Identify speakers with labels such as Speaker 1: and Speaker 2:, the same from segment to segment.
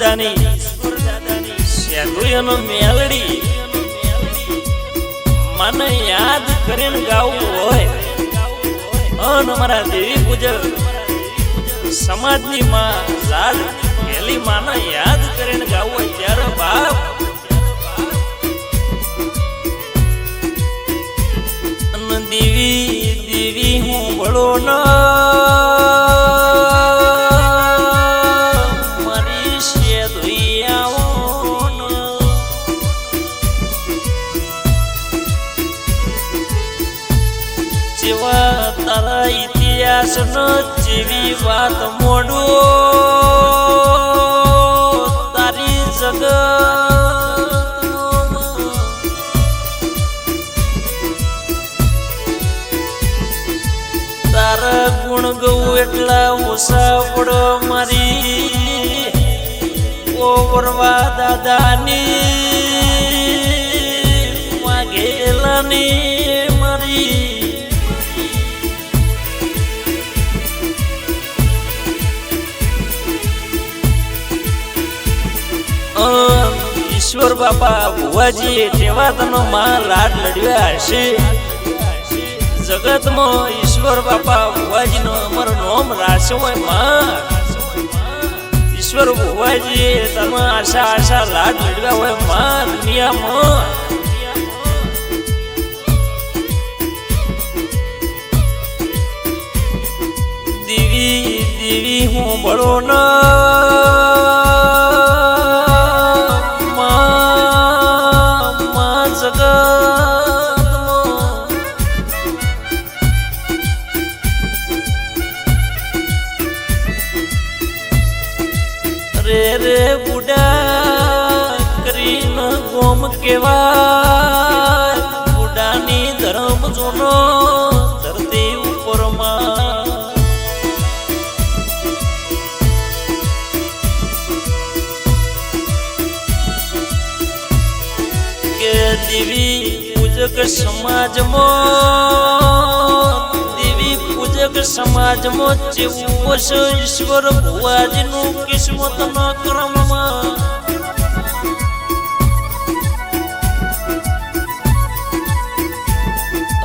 Speaker 1: દાદાની શેગુયનો મેલડી. મને યાદ કરીને ગાવું હોય. અન અમારા દેવી પૂજક, સમાજની માં લાડ પેલી માને યાદ કરીને ગાવું હોય ત્યારે બાપ. દેવી દેવી હું ભળો ના નો જેવી વાત મોડો તારી જગ તારા ગુણ ગૌ એટલા ઓછા પડો મારી. ઓવરવા દાદાની વાઘેલાની બાપા, બુવાજી તેવા તનો માં રાત લડ્યા હશે. જગતમાં ઈશ્વર બાપા ભુવાજીનો અમારો નોમ રાખ્યો હોયમાં ઈશ્વર, બુવાજી, તમે આશા આશા લાડ લડ્યા હોયમાં દુનિયામાં દેવી દેવી હું બળો ના રે બુડા કરીને ગોમ કેવા બુડાની ધર્મ જોનો ધરતી ઉપરમાં કે દેવી પૂજક સમાજમાં પૂજક સમાજમાં જેવું હશે, ઈશ્વર ભુવાજીનું કિસ્મતના ક્રમમાં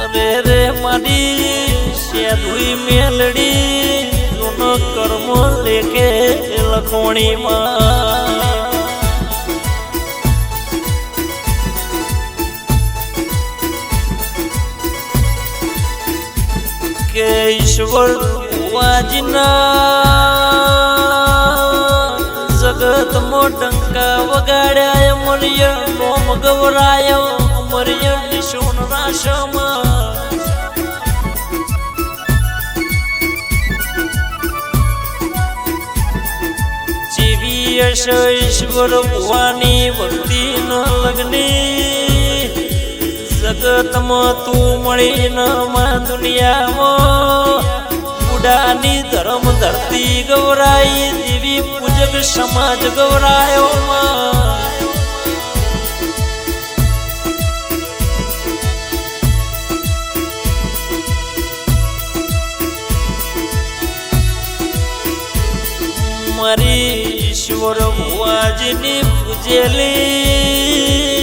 Speaker 1: અરે રે મારી સેધુઈ મેલડી જૂનો કર્મ લેકે લખોણીમાં. કે ઈશ્વર વાજના જગતમાં ડંકા વગાડ્યા મરિય નોમ ગવરાયો મરિય નિશોન રાશમાં જીવી હશે ઈશ્વર ભુવાની ભક્તિ ન લગ્ની જગતમાં તું મળી ન માં દુનિયામાં ઉડાની ધર્મ ધરતી ગૌરાઈ દેવી પૂજક સમાજ ગૌરાયો માં. મારી ઈશ્વર ભુવાજીની પૂજેલી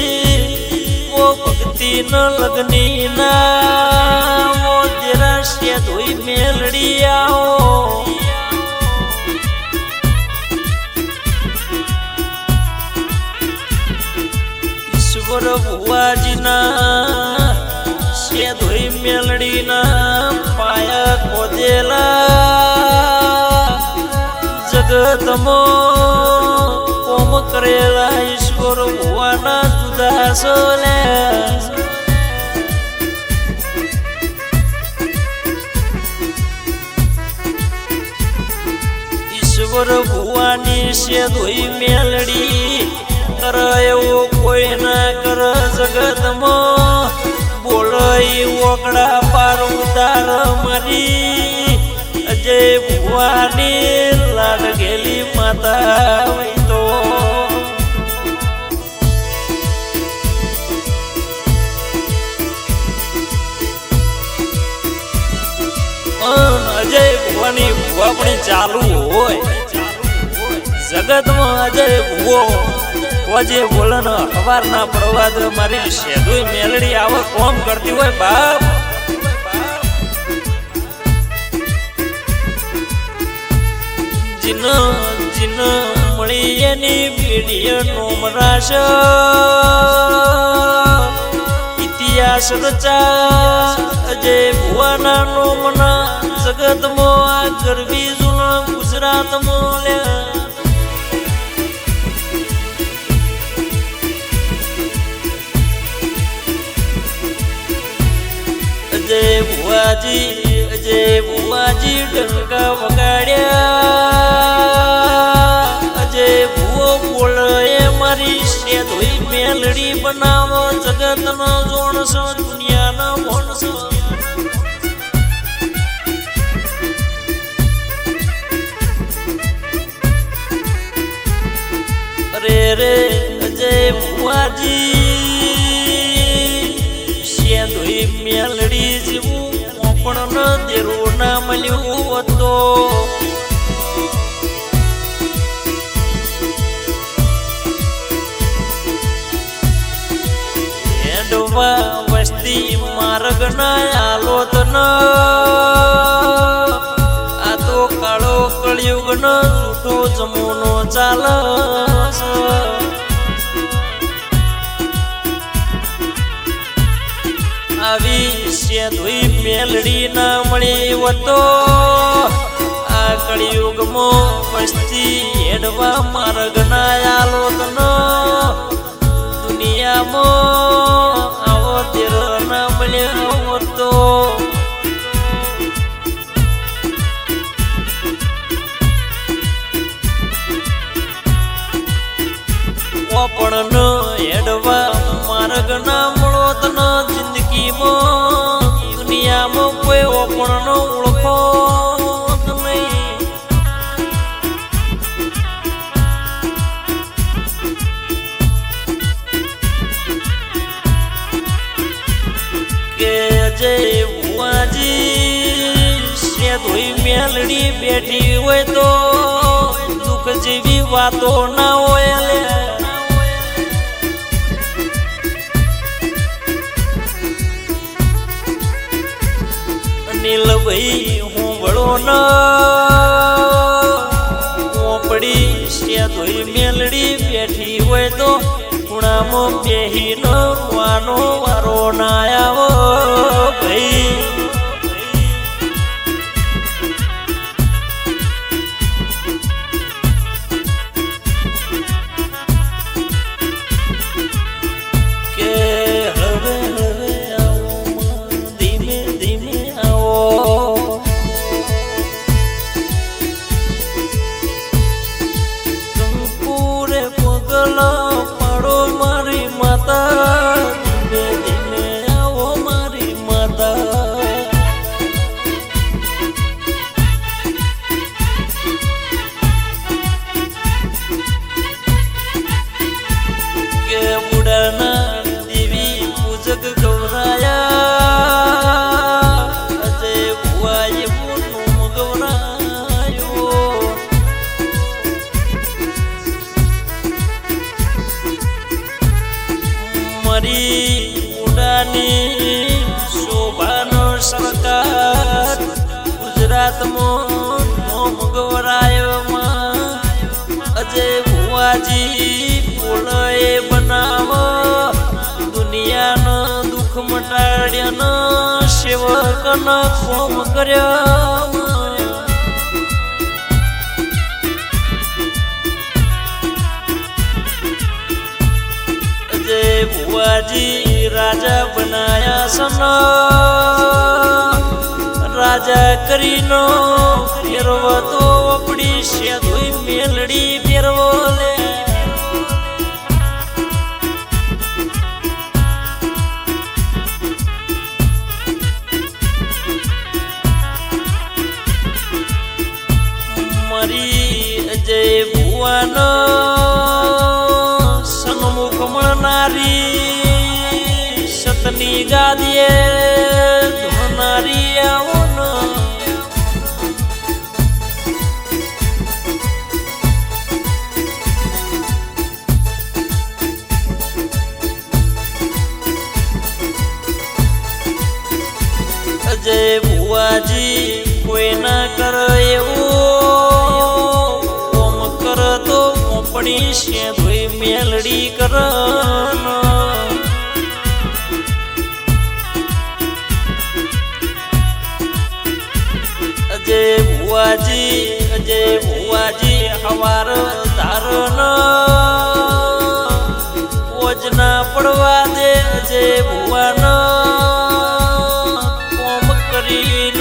Speaker 1: ભક્તિ ન લગની ના ઓ દેરાશ્ય ધોઈ મેલડી આવો ઈશ્વર ભુવાજીના શે ધોઈ મેલડીના પાયા ખોદેલા. જગતમો કોમ કરેલા ઈશ્વર ભુવાના જુદા ઈશ્વર ભુવાની છે ધોઈ મેલડી. કર એવો કોઈ ના કર જગતમાં. બોલઈ ઓકડા પાર ઉતાર મારી. અજય ભુવાની લાડ ગેલી માતા તો ભુવાની ભુવા ચાલુ હોય. જગતમાં અજય ભૂવો વજે બોલન હવાર ના પડવા મારી શેદુઈ મેલડી આવો કોમ કરતી હોય બાપ. જીન જીન મળી એની પીડીએ નોમરાશ ઇતિહાસ રચા અજય ભુવાના નોમના જગતમાં આ ગરબી જૂના ગુજરાતમાં લ્યા. અજય ભુવાજી અજય ભુવાજી ડંકા વગાડ્યા. અજય ભુવો બોલે મારી શેદોઈ મેલડી બનાવો. જગતનો જોણસો, દુનિયાનો મોણસો. જેવું પણ ન દેરું મળ્યું હતો. હેડવા વસ્તી માર્ગ ના આલોત ન આ તો કાળો કળિયુગ ન જૂઠો જમોનો ચાલ સેધુઈ મેલડી ના મળી વતો. આ કળિયુગમાં વસ્તી હેડવા માર્ગ ના કોઈ ઓપણ ન ઓળખો નહીં. કે જય ભુવાજી સેધોઈ મેલડી બેઠી હોય તો દુઃખ જેવી વાતો ના હોય નીલભાઈ હું વળો ન ઓપડી ધોઈ મેલડી બેઠી હોય તો ખૂણામાં બેહી ન વાનો વારો ના આવો. નોમ અજય ભુવાજી દુનિયાનો દુઃખ મટાડ્યાનો સેવકનો રાજા બનાયા સન. રાજા કરીનો ફેરવો તો છે સેધોઈ મેલડી ફેરવો લે. મારી અજય ભુવાનો સન્મુખ મળનારી સતની ગાદીએ ધોનારી આવો. ભુવાજી, કોઈ ના કર એવું. ઓમ કર તો કોપણી છે ભાઈ મેલડી કર અજય ભુવાજી અજય ભુવાજી, હવાર ધારણ. ઓજના પડવા દે અજય ભુવાન. કોમ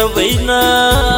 Speaker 1: là vị na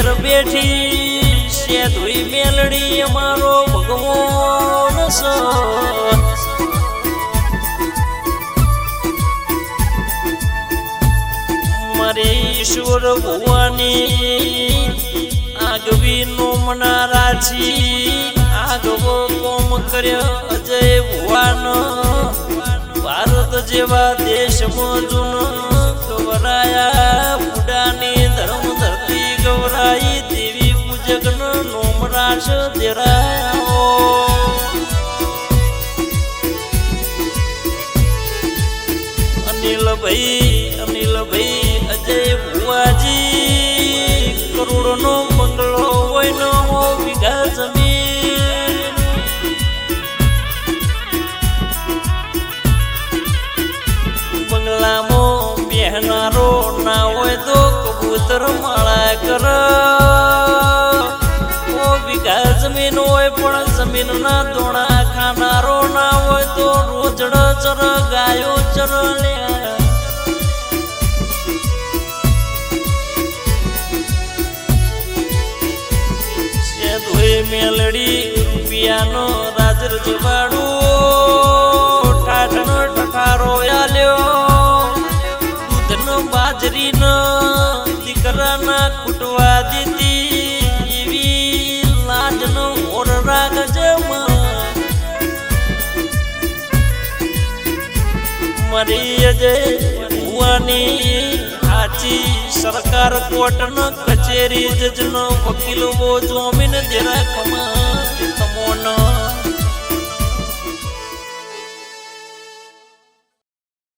Speaker 1: ઘેર બેઠી છે ધોઈ મેલડી અમારો ભગવાન છે. ઈશ્વર ભુવાની આગવી નો મનારા છી આગવો કોમ કર્યો અજય ભુવાન. ભારત જેવા દેશમાં જૂનો ધર્મ ગવરાઈ દેવી પૂજક નોમરાશ દેરાયા. અનિલભાઈ અનિલભાઈ અજય ભુવાજી કરોડનો કબૂતર માળા કર. ઓ વીઘા જમીન હોય પણ જમીનના દોણા ખાનારો ના હોય તો રોજડ ચર ગાયો ચર મેલડી રૂપિયાનો રાજર જવાડું. ઠાઠનો ઠઠારો આલ્યો. દૂધનો બાજરીનો દીકરાના કૂટવા દીધી એવી લાજનો મોર રાખજમાં મરી અજય ભુવાની આચી સરકાર કોર્ટનો કચેરી જજનો વકીલો જોમીન દેરા કમા